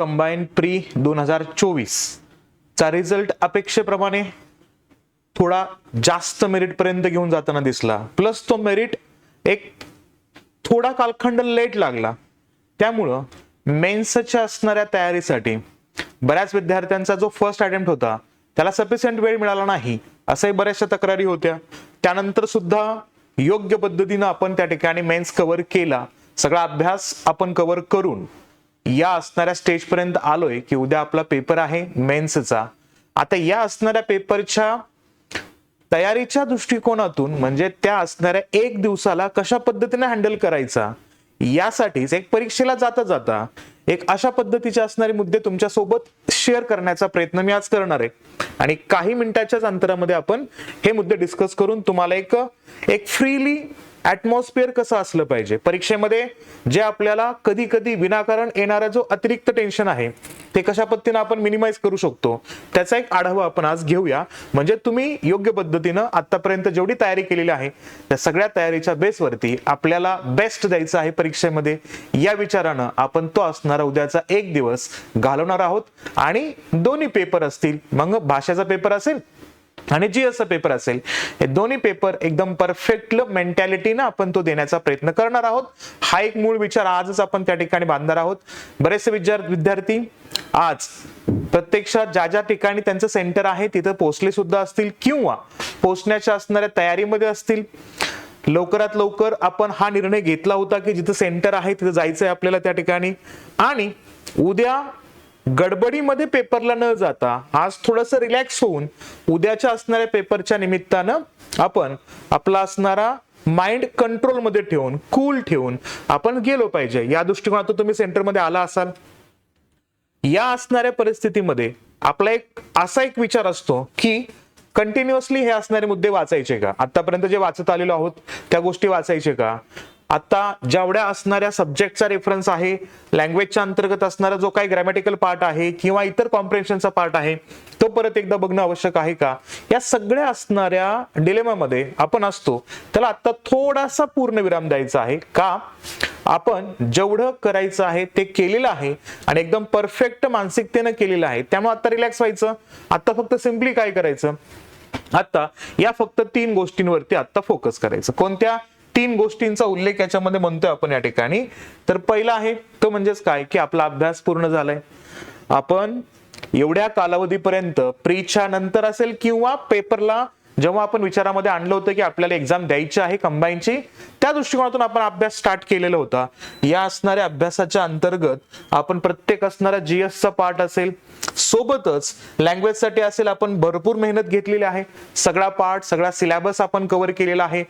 Combine pre दोन हजार चोवीस. चा रिझल्ट अपेक्षेप्रमाणे थोडा जास्त मेरिटपर्यंत घेऊन जाताना दिसला. प्लस तो मेरिट एक थोडा कालखंड लेट लागला. त्यामुळं मेन्सच्या असणाऱ्या तयारीसाठी बऱ्याच विद्यार्थ्यांचा जो फर्स्ट अटेम्प्ट होता त्याला सफिशियंट वेळ मिळाला नाही असंही बऱ्याचशा तक्रारी होत्या. त्यानंतर सुद्धा योग्य पद्धतीनं आपण त्या ठिकाणी मेन्स कव्हर केला. सगळा अभ्यास आपण कव्हर करून या असणाऱ्या स्टेजपर्यंत आलोय की उद्या आपला पेपर आहे मेन्सचा आता या असणाऱ्या पेपरच्या तयारीच्या दृष्टिकोनातून म्हणजे त्या असणाऱ्या एक दिवसाला कशा पद्धतीने हँडल करायचा यासाठीच एक परीक्षेला जाता जाता एक अशा पद्धतीचे असणारे मुद्दे तुमच्यासोबत शेअर करण्याचा प्रयत्न मी आज करणार आहे. आणि काही मिनिटाच्याच अंतरामध्ये आपण हे मुद्दे डिस्कस करून तुम्हाला एक एक फ्रीली ऍटमॉस्फिअर कसं असलं पाहिजे? परीक्षेमध्ये जे आपल्याला कधी कधी विनाकारण येणारा जो अतिरिक्त टेन्शन आहे ते कशा पद्धतीनं आपण मिनिमाइज करू शकतो? त्याचा एक आढावा आपण आज घेऊया. म्हणजे तुम्ही योग्य पद्धतीनं आतापर्यंत जेवढी तयारी केलेली आहे त्या सगळ्या तयारीच्या बेसवरती आपल्याला बेस्ट द्यायचं आहे परीक्षेमध्ये. या विचारानं आपण तो असणारा उद्याचा एक दिवस घालवणार आहोत. आणि दोन्ही पेपर असतील मग भाषेचा पेपर असेल आणि जी असं पेपर असेल हे दोन्ही पेपर एकदम परफेक्ट मेंटॅलिटीनं आपण तो देण्याचा प्रयत्न करणार आहोत. हा एक मूळ विचार आजच आपण त्या ठिकाणी बांधणार आहोत. बरेचसे विद्यार- विद्यार्थी आज प्रत्यक्षात ज्या ज्या ठिकाणी त्यांचं सेंटर आहे तिथं पोहोचले सुद्धा असतील किंवा पोहोचण्याच्या असणाऱ्या तयारीमध्ये असतील. लवकरात लवकर आपण हा निर्णय घेतला होता की जिथं सेंटर आहे तिथं जायचंय आपल्याला त्या ठिकाणी. आणि उद्या गडबडीमध्ये पेपरला न जाता आज थोडस रिलॅक्स होऊन उद्याच्या असणाऱ्या पेपरच्या निमित्तानं आपण आपला असणारा माइंड कंट्रोलमध्ये ठेवून कूल ठेवून आपण गेलो पाहिजे. या दृष्टिकोनातून तुम्ही सेंटरमध्ये आला असाल. या असणाऱ्या परिस्थितीमध्ये आपला एक असा एक विचार असतो की कंटिन्युअसली हे असणारे मुद्दे वाचायचे का? आतापर्यंत जे वाचत आलेलो आहोत त्या गोष्टी वाचायचे का? आता जेवढ्या असणाऱ्या सब्जेक्टचा रेफरन्स आहे लँग्वेजच्या अंतर्गत असणारा जो काही ग्रॅमॅटिकल पार्ट आहे किंवा इतर कॉम्प्रेन्शनचा पार्ट आहे तो परत एकदा बघणं आवश्यक आहे का? या सगळ्या असणाऱ्या डिलेमामध्ये आपण असतो त्याला आता थोडासा पूर्णविराम द्यायचा आहे. का? आपण जेवढं करायचं आहे ते केलेलं आहे आणि एकदम परफेक्ट मानसिकतेनं केलेलं आहे. त्यामुळे आता रिलॅक्स व्हायचं. आता फक्त सिम्पली काय करायचं? आता या फक्त तीन गोष्टींवरती आता फोकस करायचं. कोणत्या? तीन गोष्टींचा उल्लेख याच्यामध्ये म्हणतोय आपण या ठिकाणी. तर पहिला आहे तो म्हणजेच काय? की आपला अभ्यास पूर्ण झालाय. आपण एवढ्या कालावधीपर्यंत प्रीच्या नंतर असेल किंवा पेपरला जेव्हा आपण विचारामध्ये आणलं होतं की आपल्याला एक्झाम द्यायची आहे कंबाईनची त्या दृष्टिकोनातून आपण अभ्यास स्टार्ट केलेला होता. या असणाऱ्या अभ्यासाच्या अंतर्गत आपण प्रत्येक असणारा जीएसचा पार्ट असेल सोबतच लँग्वेजसाठी असेल आपण भरपूर मेहनत घेतलेली आहे. सगळा पार्ट सगळा सिलेबस आपण कव्हर केलेला आहे.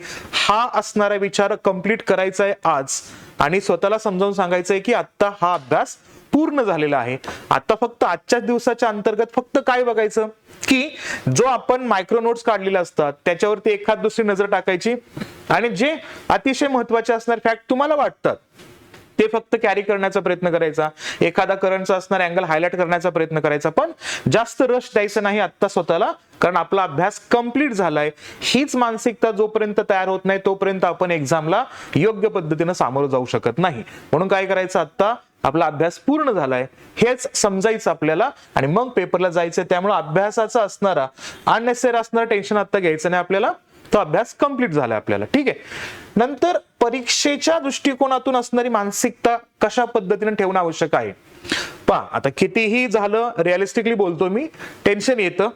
हा असणारा विचार कंप्लीट करायचा आहे आज. आणि स्वतःला समजावून सांगायचं आहे की आत्ता हा अभ्यास पूर्ण झालेलं आहे. आता फक्त आजच्या दिवसाच्या अंतर्गत फक्त काय बघायचं? की जो आपण मायक्रो नोट्स काढलेले असतात त्याच्यावरती एखाद दुसरी नजर टाकायची आणि जे अतिशय महत्त्वाचे असणार फॅक्ट तुम्हाला वाटतात ते फक्त कॅरी करण्याचा प्रयत्न करायचा. एखादा करंटचा असणार अँगल हायलाइट करण्याचा प्रयत्न करायचा. पण जास्त रश द्यायचं नाही आत्ता स्वतःला कारण आपला अभ्यास कंप्लीट झालाय. हीच मानसिकता जोपर्यंत तयार होत नाही तोपर्यंत आपण एक्झामला योग्य पद्धतीनं सामोरं जाऊ शकत नाही. म्हणून काय करायचं आता आपला अभ्यास पूर्ण झालाय हेच समजायचं आपल्याला. आणि मग पेपरला जायचं त्यामुळे अभ्यासाचा असणारा अननेसेसरी असणारा टेन्शन आता घ्यायचं नाही आपल्याला. तो अभ्यास कंप्लीट झालाय आपल्याला. ठीक आहे? नंतर परीक्षेच्या दृष्टिकोनातून असणारी मानसिकता कशा पद्धतीने ठेवणं आवश्यक आहे? पहा आता कितीही झालं रिअलिस्टिकली बोलतो मी टेन्शन येतं.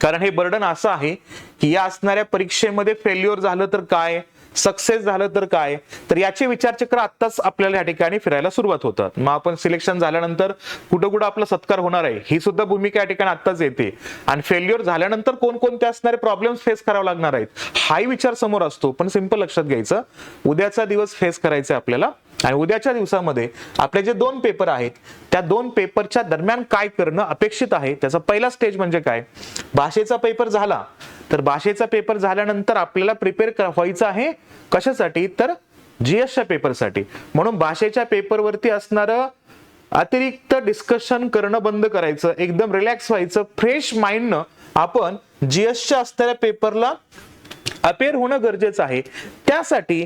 कारण हे बर्डन असं आहे की या असणाऱ्या परीक्षेमध्ये फेल्युअर झालं तर काय? सक्सेस झालं तर काय? तर याचे विचारचक्र आत्ताच आपल्याला या ठिकाणी फिरायला सुरुवात होतात मग आपण सिलेक्शन झाल्यानंतर कुठं कुठं आपला सत्कार होणार आहे? ही सुद्धा भूमिका या ठिकाणी आत्ताच येते. आणि फेल्युअर झाल्यानंतर कोणकोणते असणारे प्रॉब्लेम्स फेस करावे लागणार आहेत? हाही विचार समोर असतो. पण सिंपल लक्षात घ्यायचं. उद्याचा दिवस फेस करायचा आपल्याला. आणि उद्याच्या दिवसामध्ये आपले जे दोन पेपर आहेत त्या दोन पेपरच्या दरम्यान काय करणं अपेक्षित आहे? त्याचा पहिला स्टेज म्हणजे काय? भाषेचा पेपर झाला. तर भाषेचा पेपर झाल्यानंतर आपल्याला प्रिपेअर व्हायचं आहे कशासाठी? तर जीएसच्या पेपरसाठी म्हणून भाषेच्या पेपरवरती असणारं अतिरिक्त डिस्कशन करणं बंद करायचं. एकदम रिलॅक्स व्हायचं. फ्रेश माइंडनं आपण जीएसच्या असणाऱ्या पेपरला अपेअर होणं गरजेचं आहे. त्यासाठी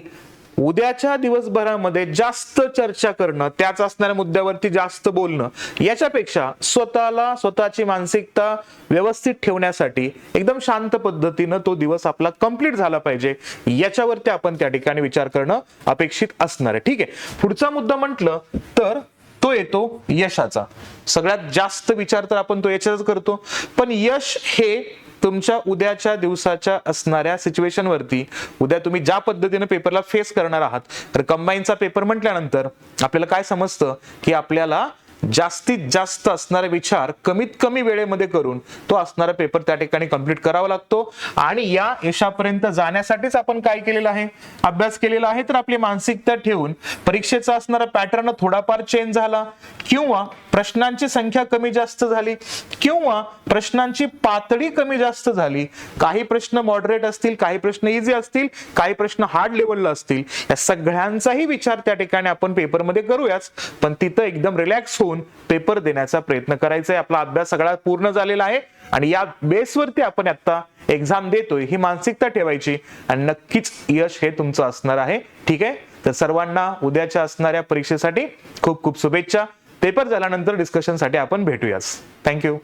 उद्याच्या दिवसभरामध्ये जास्त चर्चा करणं त्याच असणाऱ्या मुद्द्यावरती जास्त बोलणं याच्यापेक्षा स्वतःला स्वतःची मानसिकता व्यवस्थित ठेवण्यासाठी एकदम शांत पद्धतीनं तो दिवस आपला कंप्लीट झाला पाहिजे. याच्यावरती आपण त्या ठिकाणी विचार करणं अपेक्षित असणार आहे. ठीक आहे. पुढचा मुद्दा म्हटलं तर तो येतो यशाचा. सगळ्यात जास्त विचार तर आपण तो याच्याच करतो. पण यश हे तुमच्या उद्याच्या दिवसाच्या असणाऱ्या सिच्युएशन वरती उद्या तुम्ही ज्या पद्धतीने पेपरला फेस करणार आहात तर कंबाईनचा पेपर म्हटल्यानंतर आपल्याला काय समजतं? की आपल्याला जास्तीत जास्त असणारे विचार कमीत कमी वेळेमध्ये करून तो असणारा पेपर त्या ठिकाणी कंप्लीट करावा लागतो. आणि या यशापर्यंत जाण्यासाठीच आपण काय केलेलं आहे? अभ्यास केलेला आहे तर आपली मानसिकता ठेवून परीक्षेचा असणारा पॅटर्न थोडाफार चेंज झाला. किंवा प्रश्नांची संख्या कमी जास्त झाली किंवा प्रश्नांची पातळी कमी जास्त झाली. काही प्रश्न मॉडरेट असतील काही प्रश्न इझी असतील काही प्रश्न हार्ड लेवलला असतील. या सगळ्यांचाही विचार त्या ठिकाणी आपण पेपरमध्ये करूयाच. पण तिथं एकदम रिलॅक्स होऊन पेपर देण्याचा प्रयत्न करायचा आहे आपला अभ्यास सगळा पूर्ण झालेला आहे आणि या बेसवरती आपण आता एक्झाम देतोय ही मानसिकता ठेवायची आणि नक्कीच यश हे तुमचं असणार आहे. ठीक आहे? तर सर्वांना उद्याच्या असणाऱ्या परीक्षेसाठी खूप खूप शुभेच्छा. पेपर झाल्यानंतर डिस्कशनसाठी आपण भेटूयाच थँक्यू